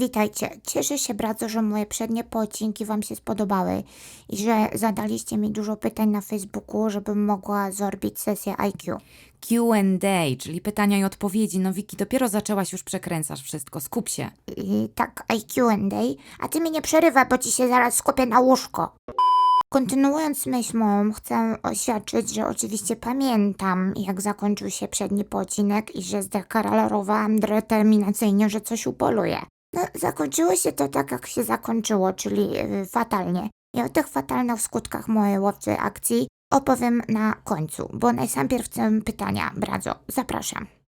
Witajcie. Cieszę się bardzo, że moje przednie odcinki Wam się spodobały i że zadaliście mi dużo pytań na Facebooku, żebym mogła zrobić sesję IQ. Q&A, czyli pytania i odpowiedzi. No Wiki, dopiero zaczęłaś, już przekręcasz wszystko. Skup się. I tak, IQ&A, a Ty mi nie przerywaj, bo Ci się zaraz skupię na łóżko. Kontynuując myśl moją, chcę oświadczyć, że oczywiście pamiętam, jak zakończył się przedni odcinek i że zdeklarowałam determinacyjnie, że coś upoluję. No, zakończyło się to tak, jak się zakończyło, czyli yy, fatalnie. I o tych fatalnych skutkach mojej łowcy akcji opowiem na końcu, bo najpierw chcę pytania. Bradzo, zapraszam.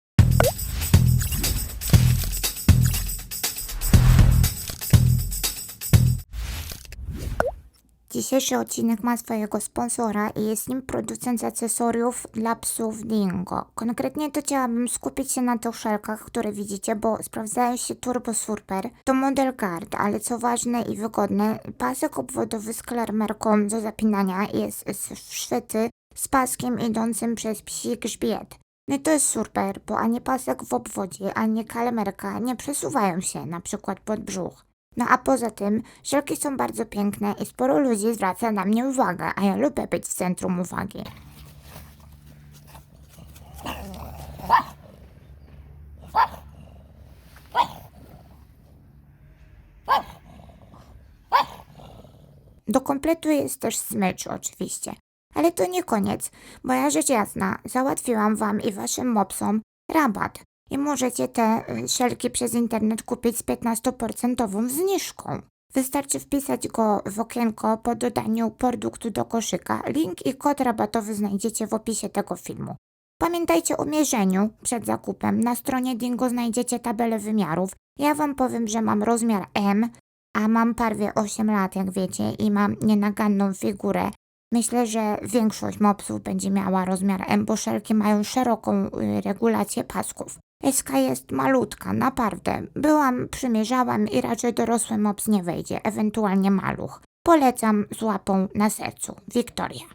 Dzisiejszy odcinek ma swojego sponsora i jest nim producent akcesoriów dla psów Dingo. Konkretnie to chciałabym skupić się na tych szelkach, które widzicie, bo sprawdzają się turbo super. To model Guard, ale co ważne i wygodne, pasek obwodowy z klarmerką do zapinania jest wszyty z paskiem idącym przez psi grzbiet. No i to jest super, bo ani pasek w obwodzie, ani kalamerka nie przesuwają się, na przykład pod brzuch. No a poza tym, szelki są bardzo piękne i sporo ludzi zwraca na mnie uwagę, a ja lubię być w centrum uwagi. Do kompletu jest też smycz oczywiście. Ale to nie koniec, bo ja rzecz jasna, załatwiłam wam i waszym mopsom rabat i możecie te y, szelki przez internet kupić z 15% zniżką. Wystarczy wpisać go w okienko po dodaniu produktu do koszyka. Link i kod rabatowy znajdziecie w opisie tego filmu. Pamiętajcie o mierzeniu przed zakupem. Na stronie Dingo znajdziecie tabelę wymiarów. Ja Wam powiem, że mam rozmiar M, a mam parwie 8 lat, jak wiecie, i mam nienaganną figurę. Myślę, że większość mopsów będzie miała rozmiar M, bo szelki mają szeroką y, regulację pasków. SK jest malutka, naprawdę. Byłam, przymierzałam i raczej dorosły mops nie wejdzie, ewentualnie maluch. Polecam z łapą na sercu. Wiktoria.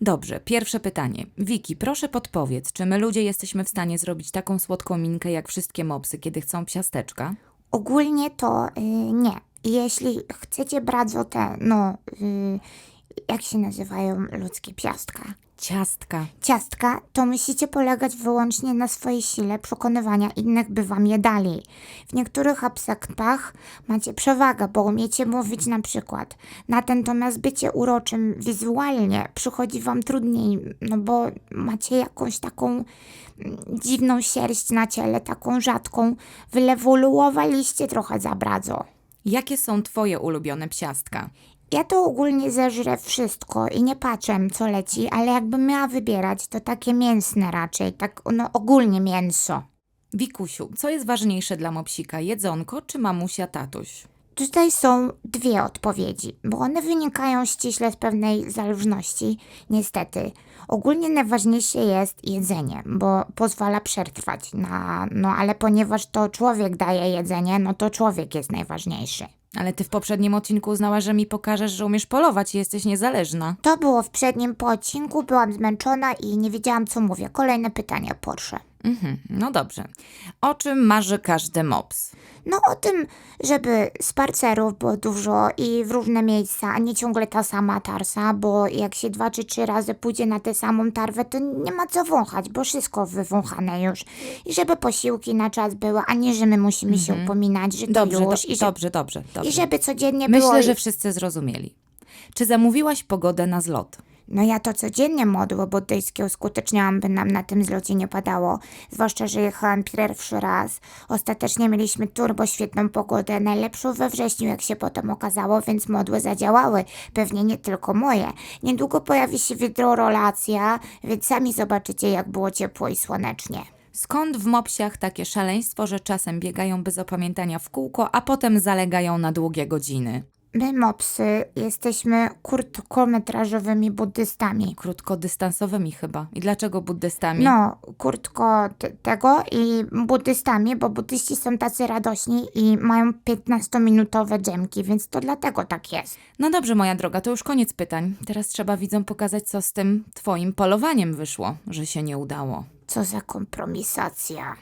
Dobrze, pierwsze pytanie. Wiki, proszę podpowiedz, czy my ludzie jesteśmy w stanie zrobić taką słodką minkę jak wszystkie mopsy, kiedy chcą psiasteczka? Ogólnie to y, nie. Jeśli chcecie brać o te, no, y, jak się nazywają ludzkie piastka? Ciastka. ciastka, to musicie polegać wyłącznie na swojej sile przekonywania innych, by wam je dali. W niektórych aspektach macie przewagę, bo umiecie mówić na przykład. Natomiast bycie uroczym wizualnie przychodzi wam trudniej, no bo macie jakąś taką mm, dziwną sierść na ciele, taką rzadką. Wylewoluowaliście trochę za bradzo. Jakie są twoje ulubione psiastka? Ja to ogólnie zeżrę wszystko i nie patrzę, co leci, ale jakbym miała wybierać, to takie mięsne raczej, tak no ogólnie mięso. Wikusiu, co jest ważniejsze dla mopsika, jedzonko czy mamusia tatuś? Tutaj są dwie odpowiedzi, bo one wynikają ściśle z pewnej zależności, niestety. Ogólnie najważniejsze jest jedzenie, bo pozwala przetrwać, na, no ale ponieważ to człowiek daje jedzenie, no to człowiek jest najważniejszy. Ale ty w poprzednim odcinku uznałaś, że mi pokażesz, że umiesz polować i jesteś niezależna. To było w przednim odcinku, byłam zmęczona i nie wiedziałam co mówię. Kolejne pytanie, Porsche. Mhm, no dobrze. O czym marzy każdy mops? No o tym, żeby spacerów było dużo i w różne miejsca, a nie ciągle ta sama tarsa, bo jak się dwa czy trzy razy pójdzie na tę samą tarwę, to nie ma co wąchać, bo wszystko wywąchane już. I żeby posiłki na czas były, a nie, że my musimy się upominać, że to Dobrze, już. do, I, że, dobrze, dobrze, dobrze. I żeby codziennie było... Myślę, że wszyscy zrozumieli. Czy zamówiłaś pogodę na zlot? No ja to codziennie modło buddyjskie uskuteczniałam, by nam na tym zlocie nie padało. Zwłaszcza, że jechałam pierwszy raz. Ostatecznie mieliśmy turbo świetną pogodę, najlepszą we wrześniu, jak się potem okazało, więc modły zadziałały. Pewnie nie tylko moje. Niedługo pojawi się wideorolacja, więc sami zobaczycie, jak było ciepło i słonecznie. Skąd w mopsiach takie szaleństwo, że czasem biegają bez opamiętania w kółko, a potem zalegają na długie godziny? My, mopsy, jesteśmy krótkometrażowymi buddystami. Krótkodystansowymi chyba. I dlaczego buddystami? No, kurtko tego i buddystami, bo buddyści są tacy radośni i mają 15-minutowe dżemki, więc to dlatego tak jest. No dobrze, moja droga, to już koniec pytań. Teraz trzeba widzom pokazać, co z tym twoim polowaniem wyszło, że się nie udało. Co za kompromisacja.